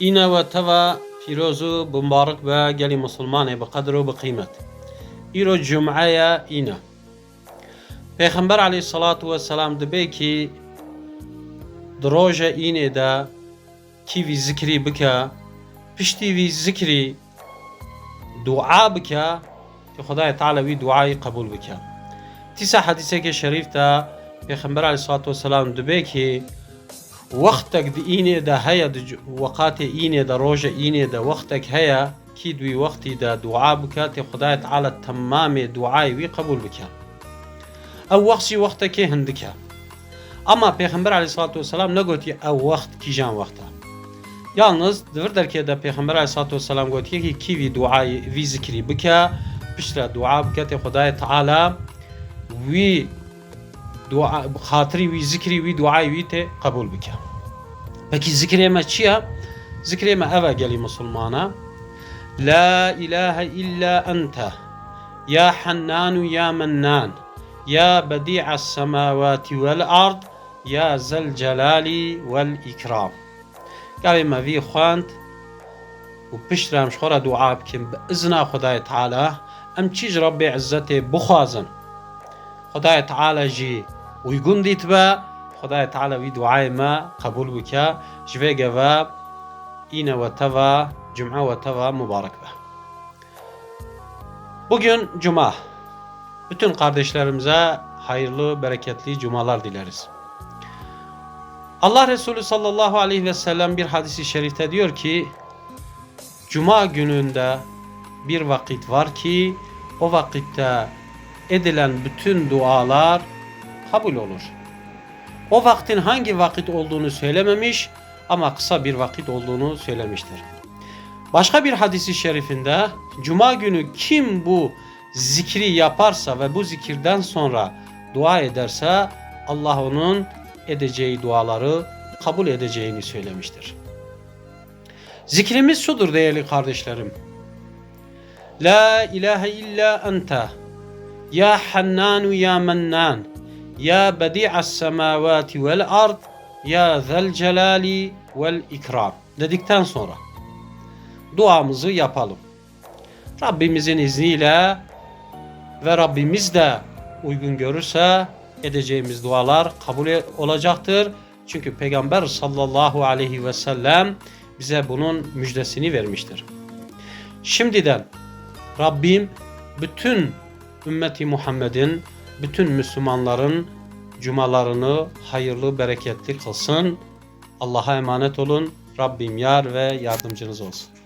İne ve teva firozu mübarek ve geli Müslümanı bi kadru bi kıymet. İro cum'aya ine. Peygamber aleyhissalatu vesselam dibe ki droje ine da ki vi zikri bike pişti vi zikri dua bike ki Xudaya Teala vi duayı kabul bike. Tisa hadise ke şerif da Peygamber aleyhissalatu vesselam dibe ki وقتك دي إيني دا هيا دي وقاتي إيني دا روجة إيني دا وقتك هيا كي دوي وقتي دا دعاء بكاتي خداية تعالى تمام دعاي وي قبول بك أو وقتي وقتك هندك أما Peygamber aleyhissalatu vesselam ne goti ev vakt ki jan vakta. Yalnız devir derke de Peygamber aleyhissalatu vesselam goti ki ki vi duayı vi zikri bika pişra dua bikate Dua خاطری وی ذکری وی دعای وی ته قبول بکه پکی ذکر ما چیه ذکر ما اوه گلی مسلمانا لا إله إلا أنت. يا حنان يا منان. يا بديع السماوات والأرض. يا ذا الجلال والإكرام. قال ما في خوانت وبشرم شخورا دعاء بكم بإذن خداي تعالى أم تشيج ربي عزتي بخوازن. خدای تعالی جی uygun دیت با خدای تعالی وی دعای ما قبول بکا جوه گوا این و توا جمعه و tava mübarek be. Bugün cuma. Bütün kardeşlerimize hayırlı, bereketli cumalar dileriz. Allah Resulü sallallahu aleyhi ve sellem bir hadisi şerifte diyor ki Cuma gününde bir vakit var ki o vakitte edilen bütün dualar kabul olur. O vaktin hangi vakit olduğunu söylememiş ama kısa bir vakit olduğunu söylemiştir. Başka bir hadisi şerifinde cuma günü kim bu zikri yaparsa ve bu zikirden sonra dua ederse Allah onun edeceği duaları kabul edeceğini söylemiştir. Zikrimiz şudur değerli kardeşlerim. La ilahe illa ente ya Hannanu ya Mennan Ya Bedi'as semavati vel ard Ya Zel Celali vel İkram dedikten sonra duamızı yapalım. Rabbimizin izniyle ve Rabbimiz de uygun görürse edeceğimiz dualar kabul olacaktır. Çünkü Peygamber sallallahu aleyhi ve sellem bize bunun müjdesini vermiştir. Şimdiden Rabbim bütün ümmeti Muhammed'in, bütün Müslümanların cumalarını hayırlı, bereketli kılsın. Allah'a emanet olun. Rabbim yar ve yardımcınız olsun.